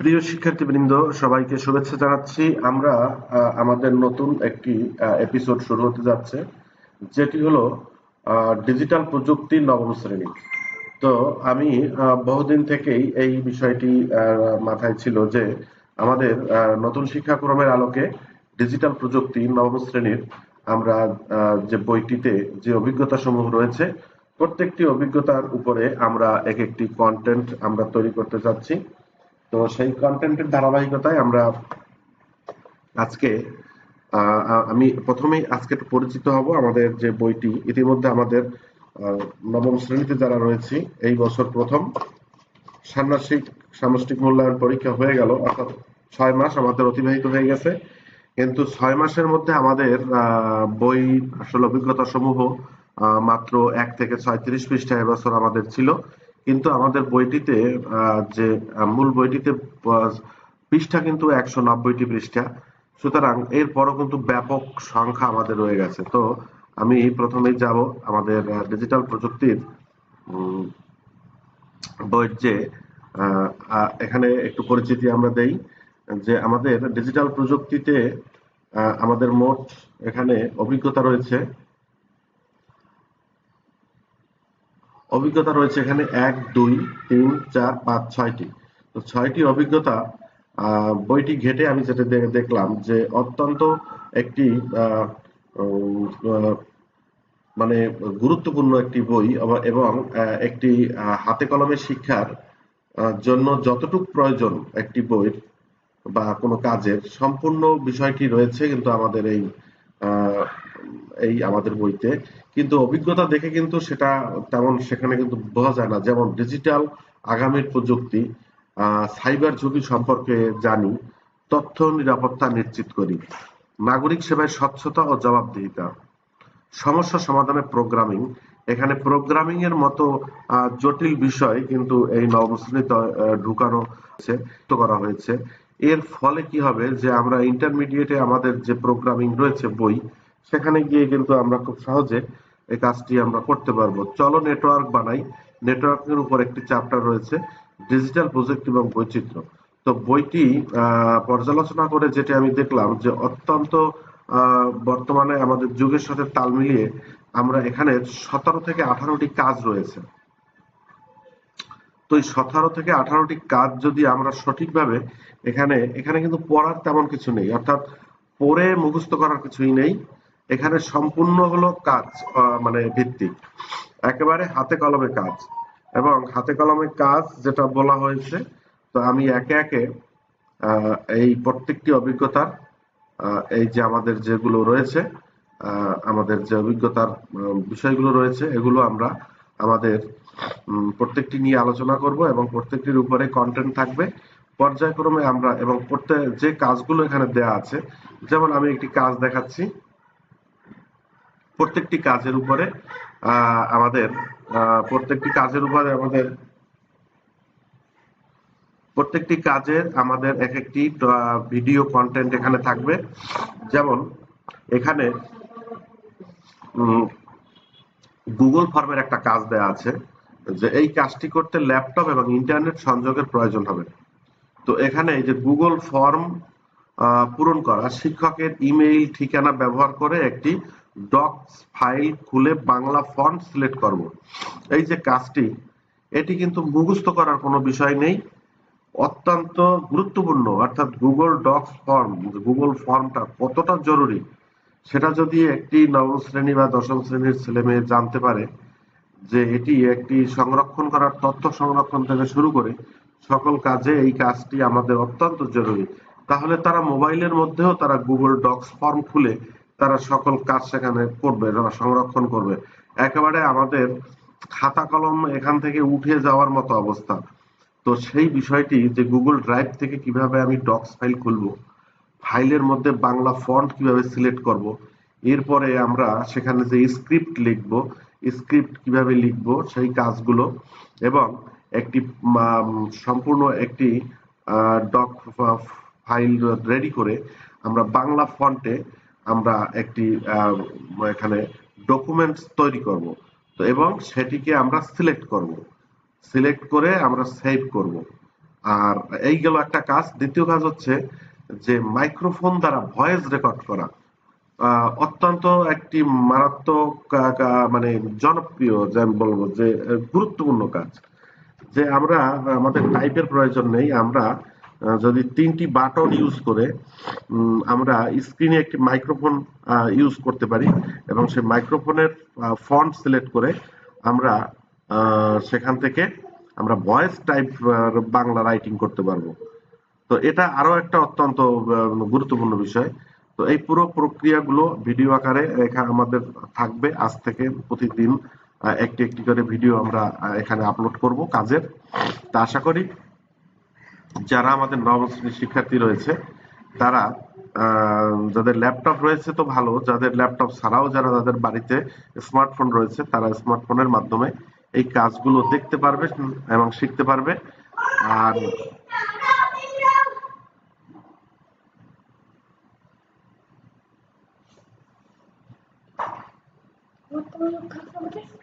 প্রিয় শিক্ষার্থীবৃন্দ, সবাইকে শুভেচ্ছা জানাচ্ছি। আমরা আমাদের নতুন একটি এপিসোড শুরু হতে যাচ্ছে, যেটি হলো ডিজিটাল প্রযুক্তি নবম শ্রেণি। তো আমি বহুদিন থেকেই এই বিষয়টি মাথায় ছিল যে আমাদের নতুন শিক্ষাক্রমের আলোকে ডিজিটাল প্রযুক্তি নবম শ্রেণির আমরা যে বইটিতে যে অভিজ্ঞতা সমূহ রয়েছে, প্রত্যেকটি অভিজ্ঞতার উপরে আমরা এক একটি কন্টেন্ট আমরা তৈরি করতে যাচ্ছি। তো সেই কন্টেন্টের ধারাবাহিকতায় আমরা আজকে আমি প্রথমেই আজকে একটু পরিচিত হব আমাদের যে বইটি। ইতিমধ্যে আমাদের নবম শ্রেণীতে যারা রয়েছি, এই বছর প্রথম ষান্মাসিক সামষ্টিক মূল্যায়ন পরীক্ষা হয়ে গেল, অর্থাৎ ছয় মাস আমাদের অতিবাহিত হয়ে গেছে। কিন্তু ছয় মাসের মধ্যে আমাদের বই আসলে অভিজ্ঞতা সমূহ মাত্র এক থেকে ছয় ছয়ত্রিশ পৃষ্ঠা এবছর আমাদের ছিল। কিন্তু আমাদের বইটিতে যে মূল বইটিতে পৃষ্ঠা কিন্তু একশো নব্বইটি পৃষ্ঠা। সুতরাং এরপরও কিন্তু ব্যাপক সংখ্যা আমাদের রয়ে গেছে। তো আমি প্রথমেই যাব আমাদের ডিজিটাল প্রযুক্তির বইয়ের যে এখানে একটু পরিচিতি আমরা দেই, যে আমাদের ডিজিটাল প্রযুক্তিতে আমাদের মোট এখানে অভিজ্ঞতা রয়েছে। অভিজ্ঞতা রয়েছে এখানে এক, দুই, তিন, চার, পাঁচ, ছয়টি। তো ছয়টি অভিজ্ঞতা বইটি ঘেটে আমি যেটা দেখলাম যে অত্যন্ত একটি মানে গুরুত্বপূর্ণ একটি বই এবং একটি হাতে কলমে শিক্ষার জন্য যতটুক প্রয়োজন একটি বইয়ের বা কোনো কাজের সম্পূর্ণ বিষয়টি রয়েছে কিন্তু আমাদের এই এই আমাদের বইতে। কিন্তু অভিজ্ঞতা দেখে কিন্তু সেটা তেমন সেখানে কিন্তু বোঝা যায় না। যেমন ডিজিটাল আগামীর প্রযুক্তি সাইবার ঝুঁকি সম্পর্কে জানি, তথ্য নিরাপত্তা নিশ্চিত করি, নাগরিক সেবায় স্বচ্ছতা ও জবাবদিহিতা, সমস্যা সমাধানে প্রোগ্রামিং, এখানে প্রোগ্রামিং এর মতো জটিল বিষয় কিন্তু এই নবম শ্রেণীতে ঢুকানো হয়েছে করা হয়েছে। এর ফলে কি হবে যে আমরা ইন্টারমিডিয়েটে আমাদের যে প্রোগ্রামিং রয়েছে বই সেখানে গিয়ে কিন্তু আমরা খুব সহজে এই কাজটি আমরা করতে পারব। চলো নেটওয়ার্ক বানাই। নেটওয়ার্কের উপর একটি চ্যাপ্টার রয়েছে ডিজিটাল প্রজেক্ট এবং বৈচিত্র্য তো বইটি পর্যালোচনা করে যেটি আমি দেখলাম যে অত্যন্ত বর্তমানে আমাদের যুগের সাথে তাল মিলিয়ে আমরা এখানে সতেরো থেকে আঠারোটি কাজ রয়েছে। তো এই সতেরো থেকে আঠারোটি কাজ যদি আমরা সঠিকভাবে এখানে এখানে কিন্তু পড়ার তেমন কিছু নেই। অর্থাৎ পড়ে মুখস্থ করার কিছুই নেই। এখানে সম্পূর্ণ হলো কাজ মানে ভিত্তিক। একেবারে হাতে কলমে কাজ। এবং হাতে কলমে কাজ যেটা বলা হয়েছে, তো আমি একে একে এই প্রত্যেকটি অভিজ্ঞতার এই যে আমাদের যেগুলো রয়েছে আমাদের যে অভিজ্ঞতার বিষয়গুলো রয়েছে, এগুলো আমরা আমাদের প্রত্যেকটি নিয়ে আলোচনা করব এবং প্রত্যেকটির উপরে কন্টেন্ট থাকবে। পর্যায়ক্রমে আমরা এবং প্রত্যেক, যে কাজগুলো এখানে দেয়া আছে, যেমন আমি একটি কাজ দেখাচ্ছি প্রত্যেকটি কাজের উপরে আমাদের প্রত্যেকটি কাজের উপরে আমাদের, প্রত্যেকটি কাজের আমাদের এক একটি ভিডিও কন্টেন্ট এখানে থাকবে। যেমন এখানে গুগল ফর্মের একটা কাজ দেয়া আছে যে এই কাজটি করতে ল্যাপটপ এবং ইন্টারনেট সংযোগের প্রয়োজন হবে। তো এখানে যে গুগল ফর্ম পূরণ করা, শিক্ষকের ইমেইল ঠিকানা ব্যবহার করে একটি ডক্স ফাইল খুলে বাংলা ফন্ট সিলেক্ট করব। এই যে কাজটি, এটি কিন্তু মুখস্থ করার কোনো বিষয় নেই। অত্যন্ত গুরুত্বপূর্ণ, অর্থাৎ গুগল ডক্স ফর্ম গুগল ফর্মটা কতটা জরুরি, সেটা যদি একটি নবম শ্রেণি বা দশম শ্রেণির ছেলে মেয়ে জানতে পারে যে এটি একটি সংরক্ষণ করার তথ্য সংরক্ষণ থেকে শুরু করে সকল কাজে এই কাজটি আমাদের অত্যন্ত জরুরি। তাহলে তারা মোবাইলের মধ্যেও তারা গুগল ডক্স ফর্ম খুলে তারা সকল কাজ সেখানে করবে সংরক্ষণ করবে। একেবারে আমাদের খাতা কলম এখান থেকে উঠে যাওয়ার মতো অবস্থা। তো সেই বিষয়টি যে গুগল ড্রাইভ থেকে কীভাবে আমি ডক্স ফাইল খুলবো, ফাইলের মধ্যে বাংলা ফন্ট কীভাবে সিলেক্ট করব, এরপরে আমরা সেখানে যে স্ক্রিপ্ট লিখব স্ক্রিপ্ট কীভাবে লিখব, সেই কাজগুলো এবং একটি সম্পূর্ণ একটি ডক ফাইল রেডি করে আমরা বাংলা ফন্টে আমরা একটি এখানে ডকুমেন্টস তৈরি করব। তো এবং সেটিকে আমরা সিলেক্ট করব। সিলেক্ট করে আমরা সেভ করব। আর এই গেল একটা কাজ। দ্বিতীয় কাজ হচ্ছে যে মাইক্রোফোন দ্বারা ভয়েস রেকর্ড করা। অত্যন্ত একটি মারাত্মক মানে জনপ্রিয় যে আমি বলব যে গুরুত্বপূর্ণ কাজ। যে আমরা, আমাদের টাইপের প্রয়োজন নেই। আমরা যদি তিনটি বাটন ইউজ করে আমরা স্ক্রিনে একটি মাইক্রোফোন ইউজ করতে পারি এবং সেই মাইক্রোফোনের ফন্ট সিলেক্ট করে আমরা সেখান থেকে আমরা ভয়েস টাইপ বাংলা রাইটিং করতে পারব। তো এটা আরও একটা অত্যন্ত গুরুত্বপূর্ণ বিষয়। তো এই পুরো প্রক্রিয়াগুলো ভিডিও আকারে আমাদের থাকবে। আজ থেকে প্রতিদিন একটি একটি করে ভিডিও আমরা এখানে আপলোড করব কাজের। তা আশা করি যারা আমাদের নবম শ্রেণির শিক্ষার্থী রয়েছে, তারা যাদের ল্যাপটপ রয়েছে তো ভালো, যাদের ল্যাপটপ ছাড়াও যারা যাদের বাড়িতে স্মার্টফোন রয়েছে, তারা স্মার্টফোনের মাধ্যমে এই কাজগুলো দেখতে পারবে এবং শিখতে পারবে। আর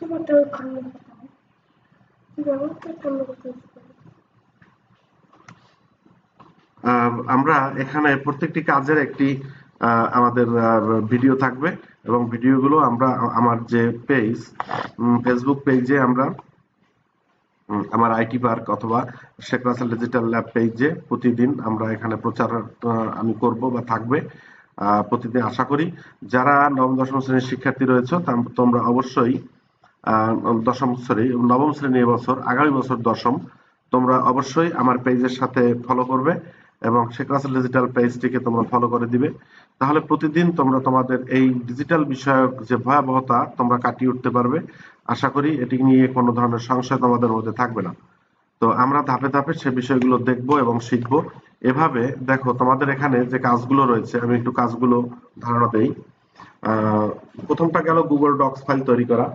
তোমার তো করতে আমরা এখানে প্রত্যেকটি কাজের একটি আমাদের ভিডিও থাকবে এবং ভিডিওগুলো আমরা, আমার যে পেজ ফেসবুক পেজে আমরা আমার আইটি পার্ক অথবা শেখ রাসেল ডিজিটাল ল্যাব পেজে প্রতিদিন আমরা এখানে প্রচার আমি করব বা থাকবে প্রতিদিন আশা করি। যারা নবম, দশম শ্রেণির শিক্ষার্থী রয়েছে তোমরা অবশ্যই দশম শ্রেণি নবম শ্রেণি এবছর, আগামী বছর দশম, তোমরা অবশ্যই আমার পেজের সাথে ফলো করবে। এবং শেখ রাসেল ডিজিটাল পেজটিকে তোমরা ফলো করে দিবে। তাহলে প্রতিদিন তোমরা তোমাদের এই ডিজিটাল বিষয়ক যে ভয়াবহতা তোমরা কাটিয়ে উঠতে পারবে। আশা করি এটি নিয়ে কোনো ধরনের সংশয় তোমাদের মধ্যে থাকবে না। তো আমরা ধাপে ধাপে সে বিষয়গুলো দেখব এবং শিখব। এভাবে দেখো তোমাদের এখানে যে কাজগুলো রয়েছে, আমি একটু কাজগুলো ধারণা দেই। প্রথমটা গেল গুগল ডক্স ফাইল তৈরি করা।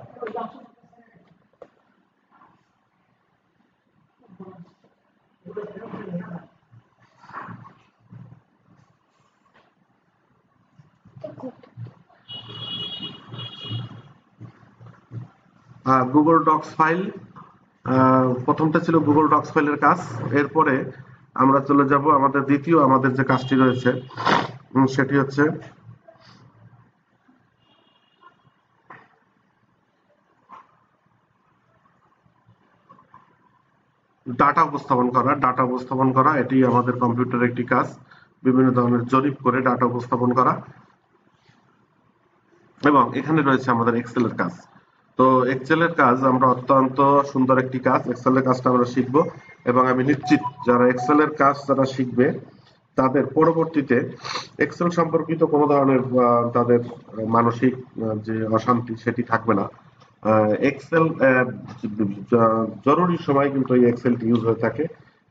গুগল ডক্স ফাইল প্রথমটা ছিল গুগল ডক্স ফাইলের কাজ। এরপরে আমরা চলে যাব আমাদের দ্বিতীয়, আমাদের যে কাজটি রয়েছে সেটি হচ্ছে ডাটা উপস্থাপন করা। ডাটা উপস্থাপন করা, এটি আমাদের কম্পিউটারের একটি কাজ। বিভিন্ন ধরনের জরিপ করে ডাটা উপস্থাপন করা। এবং এখানে রয়েছে আমাদের এক্সেলের কাজ। তো এক্সেল এর কাজ আমরা অত্যন্ত সুন্দর একটি কাজ। এক্সেল এর কাজটা আমরা শিখব এবং আমি নিশ্চিত যারা এক্সেল এর কাজ যারা শিখবে, তাদের পরবর্তীতে এক্সেল সম্পর্কিত কোনো ধরনের তাদের মানসিক যে অশান্তি সেটি থাকবে না। এক্সেল জরুরি সময় কিন্তু এই এক্সেলটি ইউজ হয়ে থাকে।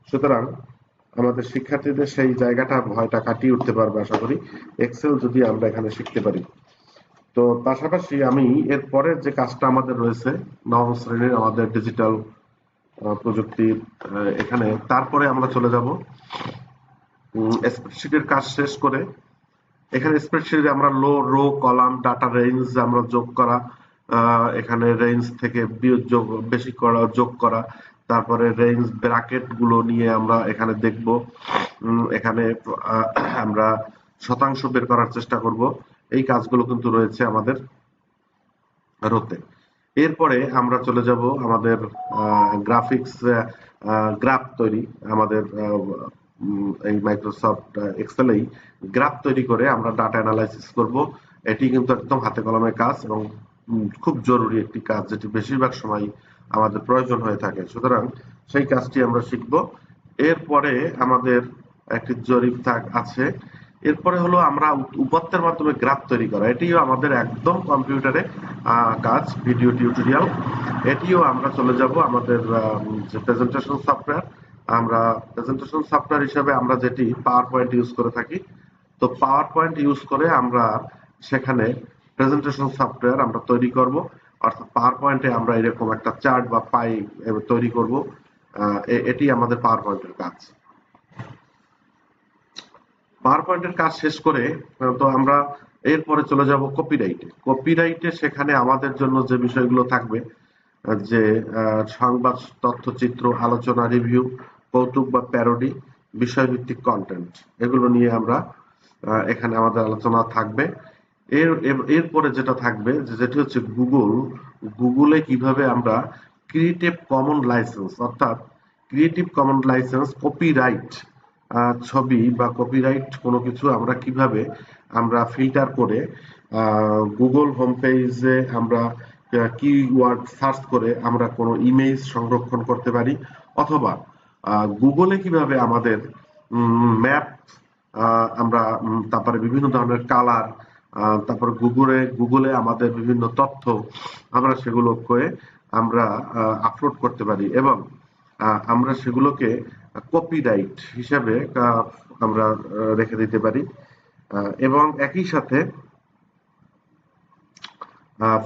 সুতরাং আমাদের শিক্ষার্থীদের সেই জায়গাটা ভয়টা কাটিয়ে উঠতে পারবে, আশা করি। এক্সেল যদি আমরা এখানে শিখতে পারি। তো পাশাপাশি আমি এর পরের যে কাজটা আমাদের রয়েছে, নবম শ্রেণির আমাদের ডিজিটাল প্রযুক্তির এখানে, তারপরে আমরা চলে যাব স্প্রেডশিটের কাজ শেষ করে। এখানে স্প্রেডশিটে আমরা low row column data range আমরা যোগ করা এখানে রেঞ্জ থেকে যোগ, বেশি করা, যোগ করা, তারপরে রেঞ্জ ব্র্যাকেটগুলো নিয়ে আমরা এখানে দেখব এখানে আমরা শতাংশ বের করার চেষ্টা করব। এই কাজগুলো কিন্তু রয়েছে আমাদের রোতে। এরপরে আমরা চলে যাব আমাদের গ্রাফিক্স গ্রাফ তৈরি, আমাদের এই মাইক্রোসফট এক্সেলেই গ্রাফ তৈরি করে আমরা ডাটা অ্যানালাইসিস করব। এটি কিন্তু একদম হাতে কলমে কাজ এবং খুব জরুরি একটি কাজ, যেটি বেশিরভাগ সময় আমাদের প্রয়োজন হয়ে থাকে। সুতরাং সেই কাজটি আমরা শিখব। এরপরে আমাদের একটি জরিপ থাক, আছে। এরপরে হলো আমরা উপ- উপাত্তের মাধ্যমে গ্রাফ তৈরি করা। এটিও আমাদের একদম কম্পিউটারে কাজ ভিডিও টিউটোরিয়াল। এটিও আমরা চলে যাব আমাদের আম, যে প্রেজেন্টেশন সফটওয়্যার আমরা প্রেজেন্টেশন সফটওয়্যার হিসেবে আমরা যেটি পাওয়ার পয়েন্ট ইউজ করে থাকি তো পাওয়ার পয়েন্ট ইউজ করে আমরা সেখানে প্রেজেন্টেশন সফটওয়্যার আমরা তৈরি করব। অর্থাৎ পাওয়ার পয়েন্টে আমরা এরকম একটা চার্ট বা পাই তৈরি করব। এটি আমাদের পাওয়ার পয়েন্টের কাজ। পাওয়ার পয়েন্টের কাজ শেষ করে তো আমরা এরপরে চলে যাব কপিরাইটে কপিরাইটে সেখানে আমাদের জন্য যে বিষয়গুলো থাকবে যে সংবাদ, তথ্যচিত্র, আলোচনা রিভিউ কৌতুক বা প্যারোডি বিষয়ভিত্তিক কন্টেন্ট এগুলো নিয়ে আমরা এখানে আমাদের আলোচনা থাকবে। এর এর- এরপরে যেটা থাকবে যেটি হচ্ছে গুগল গুগলে কীভাবে আমরা ক্রিয়েটিভ কমন লাইসেন্স অর্থাৎ ক্রিয়েটিভ কমন লাইসেন্স কপিরাইট ছবি বা কপিরাইট কোনো কিছু আমরা কীভাবে আমরা ফিল্টার করে গুগল হোম পেজে আমরা কিওয়ার্ড সার্চ করে আমরা কোনো ইমেজ সংরক্ষণ করতে পারি? অথবা গুগলে কীভাবে আমাদের ম্যাপ আমরা তারপরে বিভিন্ন ধরনের কালার তারপরে গুগলে গুগলে আমাদের বিভিন্ন তথ্য আমরা সেগুলো করে আমরা আপলোড করতে পারি এবং আমরা সেগুলোকে কপিরাইট হিসাবে আমরা রেখে দিতে পারি। এবং একই সাথে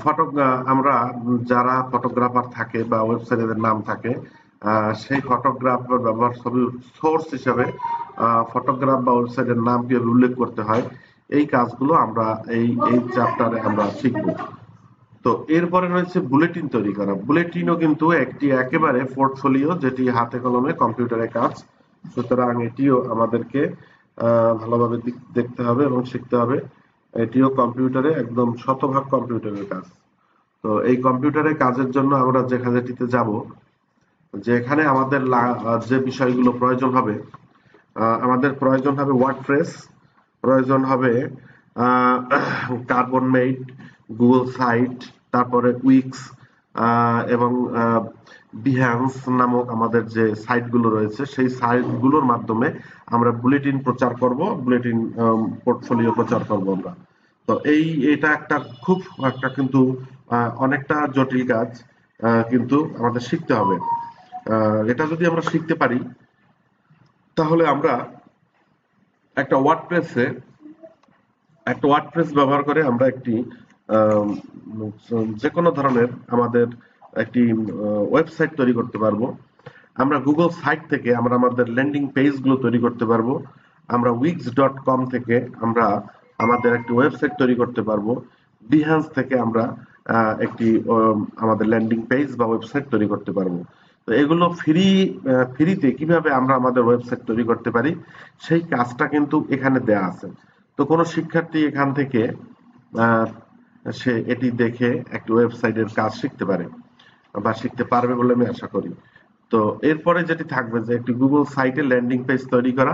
ফটো আমরা যারা ফটোগ্রাফার থাকে বা ওয়েবসাইটের নাম থাকে সেই ফটোগ্রাফার ব্যবহার ছবি সোর্স হিসাবে ফটোগ্রাফ বা ওয়েবসাইটের নাম কীভাবে উল্লেখ করতে হয়। এই কাজগুলো আমরা, এই এই চ্যাপ্টারে আমরা শিখব। তো এরপরে রয়েছে বুলেটিন তৈরি করা। বুলেটিনও কিন্তু একটি একেবারে পোর্টফোলিও যেটি হাতে কলমে কম্পিউটারে কাজ। সুতরাং এটিও আমাদেরকে ভালোভাবে দেখতে হবে এবং শিখতে হবে। এটিও কম্পিউটারে একদম শতভাগ কম্পিউটারের কাজ। তো এই কম্পিউটারের কাজের জন্য আমরা যেখানে যেটিতে যাব, যেখানে আমাদের যে বিষয়গুলো প্রয়োজন হবে আমাদের প্রয়োজন হবে ওয়ার্ডপ্রেস প্রয়োজন হবে কার্বন মেইট গুগল সাইট তারপরে উইক্স এবং বিহ্যান্স নামক আমাদের যে সাইটগুলো রয়েছে, সেই সাইটগুলোর মাধ্যমে আমরা বুলেটিন প্রচার করব, বুলেটিন পোর্টফোলিও প্রচার করব আমরা। তো এই, এটা একটা খুব একটা কিন্তু অনেকটা জটিল কাজ কিন্তু আমাদের শিখতে হবে। এটা যদি আমরা শিখতে পারি, তাহলে আমরা একটা ওয়ার্ডপ্রেসে একটা ওয়ার্ডপ্রেস ব্যবহার করে আমরা একটি যে কোনো ধরনের আমাদের একটি ওয়েবসাইট তৈরি করতে পারব। আমরা গুগল সাইট থেকে আমরা আমাদের ল্যান্ডিং পেজগুলো তৈরি করতে পারব। আমরা উইক্স ডট কম থেকে আমরা আমাদের একটি ওয়েবসাইট তৈরি করতে পারব। বিহান্স থেকে আমরা একটি আমাদের ল্যান্ডিং পেজ বা ওয়েবসাইট তৈরি করতে পারব। তো এগুলো ফ্রি ফ্রিতে কীভাবে আমরা আমাদের ওয়েবসাইট তৈরি করতে পারি, সেই কাজটা কিন্তু এখানে দেয়া আছে। তো কোনো শিক্ষার্থী এখান থেকে সে এটি দেখে একটি ওয়েবসাইটের কাজ শিখতে পারে বা শিখতে পারবে বলে আমি আশা করি। তো এরপরে যেটি থাকবে যে একটি গুগল সাইটে ল্যান্ডিং পেজ তৈরি করা,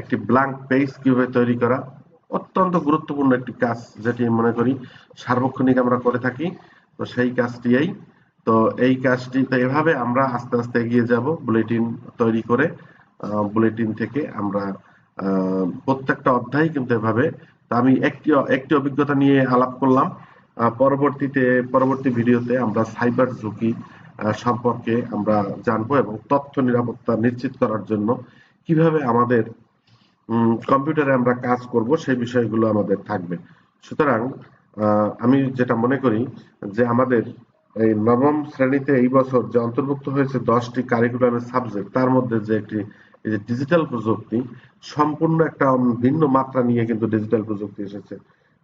একটি ব্ল্যাঙ্ক পেজ কীভাবে তৈরি করা, অত্যন্ত গুরুত্বপূর্ণ একটি কাজ যেটি মনে করি সার্বক্ষণিক আমরা করে থাকি। তো সেই কাজটিই। তো এই কাজটি তো এভাবে আমরা আস্তে আস্তে এগিয়ে যাব বুলেটিন তৈরি করে বুলেটিন থেকে আমরা প্রত্যেকটা অধ্যায় কিন্তু এভাবে আমি একটি একটি অভিজ্ঞতা নিয়ে আলাপ করলাম। পরবর্তীতে, পরবর্তী ভিডিওতে আমরা সাইবার ঝুঁকি সম্পর্কে আমরা জানব এবং তথ্য নিরাপত্তা নিশ্চিত করার জন্য কীভাবে আমাদের কম্পিউটারে আমরা কাজ করব সেই বিষয়গুলো আমাদের থাকবে। সুতরাং আমি যেটা মনে করি যে আমাদের এই নবম শ্রেণীতে এই বছর যে অন্তর্ভুক্ত হয়েছে দশটি কারিকুলামের সাবজেক্ট তার মধ্যে যে একটি এই যে ডিজিটাল প্রযুক্তি সম্পূর্ণ একটা ভিন্ন মাত্রা নিয়ে কিন্তু ডিজিটাল প্রযুক্তি এসেছে।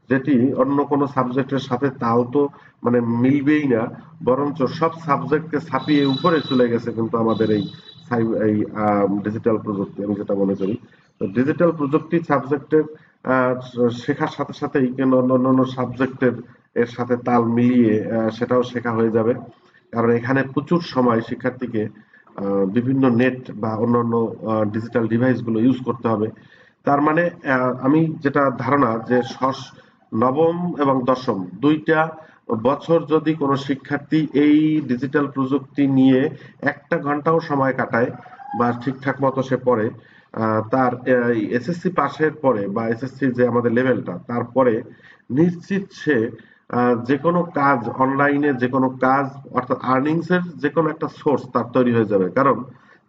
যেটি অন্য কোনো সাবজেক্টের সাথে তাও তো মানে মিলবেই না, বরঞ্চ সব সাবজেক্টকে ছাপিয়ে উপরে চলে গেছে কিন্তু আমাদের এই এই ডিজিটাল প্রযুক্তি, আমি যেটা মনে করি। তো ডিজিটাল প্রযুক্তি সাবজেক্টের শেখার সাথে কেন অন্য অন্য সাবজেক্টের এর সাথে তাল মিলিয়ে সেটাও শেখা হয়ে যাবে। কারণ এখানে প্রচুর সময় শিক্ষার্থীকে বিভিন্ন নেট বা অন্যান্য ডিজিটাল ডিভাইসগুলো ইউজ করতে হবে। তার মানে আমি যেটা ধারণা যে নবম এবং দশম দুইটা বছর যদি কোনো শিক্ষার্থী এই ডিজিটাল প্রযুক্তি নিয়ে একটা ঘন্টাও সময় কাটায় বা ঠিকঠাক মতো সে পড়ে তার এসএসসি পাশের পরে বা এসএসসি যে আমাদের লেভেলটা তারপরে নিশ্চিত সে যে কোনো কাজ অনলাইনে যে কোনো কাজ, অর্থাৎ আর্নিংস এর যে কোনো একটা সোর্স তার তৈরি হয়ে যাবে। কারণ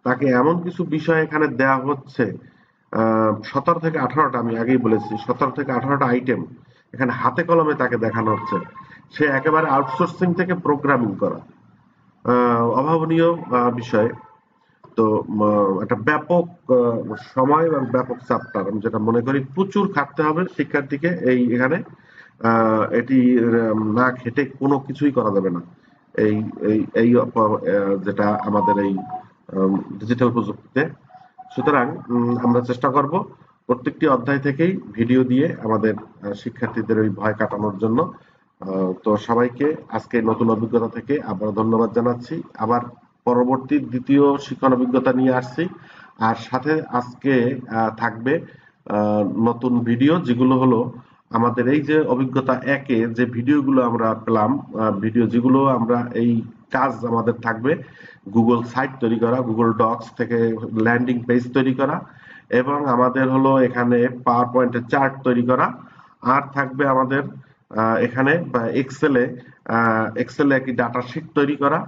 তাকে এমন কিছু বিষয় এখানে দেয়া হচ্ছে সতেরো থেকে আঠারোটা আমি আগেই বলেছি, সতেরো থেকে আঠারোটা আইটেম এখানে হাতে কলমে তাকে দেখানো হচ্ছে। সে একেবারে আউটসোর্সিং থেকে প্রোগ্রামিং করা। অভাবনীয় বিষয়। তো একটা ব্যাপক সময় এবং ব্যাপক চাপটার আমি যেটা মনে করি প্রচুর খাটতে হবে শিক্ষার্থীকে এই এখানে। এটি না খেটে কোনো কিছুই করা যাবে না। এই এই যেটা আমাদের এই ডিজিটাল প্রযুক্তিতে। সুতরাং আমরা চেষ্টা করব প্রত্যেকটি অধ্যায় থেকেই ভিডিও দিয়ে আমাদের শিক্ষার্থীদের ওই ভয় কাটানোর জন্য। তো সবাইকে আজকে নতুন অভিজ্ঞতা থেকে আবার ধন্যবাদ জানাচ্ছি। আবার পরবর্তী দ্বিতীয় শিক্ষণ অভিজ্ঞতা নিয়ে আসছি। আর সাথে আজকে থাকবে নতুন ভিডিও, যেগুলো হলো আমাদের এই যে অভিজ্ঞতা একে, যে ভিডিওগুলো আমরা পেলাম ভিডিও যেগুলো আমরা এই কাজ আমাদের থাকবে গুগল সাইট তৈরি করা গুগল ডকস থেকে ল্যান্ডিং পেজ তৈরি করা, এবং আমাদের হলো এখানে পাওয়ার পয়েন্টের চার্ট তৈরি করা, আর থাকবে আমাদের এখানে এক্সেলে এক্সেলে একটি ডাটা শিট তৈরি করা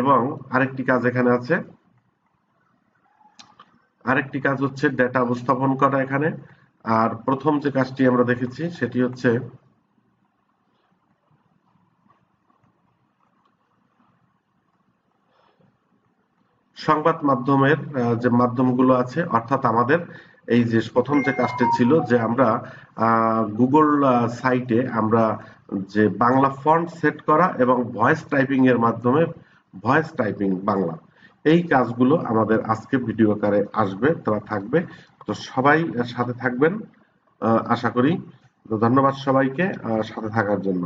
এবং আরেকটি কাজ এখানে আছে, আরেকটি কাজ হচ্ছে ডেটা উপস্থাপন করা এখানে আর প্রথম যে কাজটি আমরা দেখেছি, সেটি হচ্ছে সংবাদ মাধ্যমের যে মাধ্যমগুলো আছে, অর্থাৎ আমাদের এই যে প্রথম যে কাজটি ছিল যে আমরা গুগল সাইটে আমরা যে বাংলা ফন্ট সেট করা এবং ভয়েস টাইপিং এর মাধ্যমে ভয়েস টাইপিং বাংলা, এই কাজগুলো আমাদের আজকে ভিডিও আকারে আসবে তারা থাকবে। তো সবাই সাথে থাকবেন। আশা করি। তো ধন্যবাদ সবাইকে সাথে থাকার জন্য।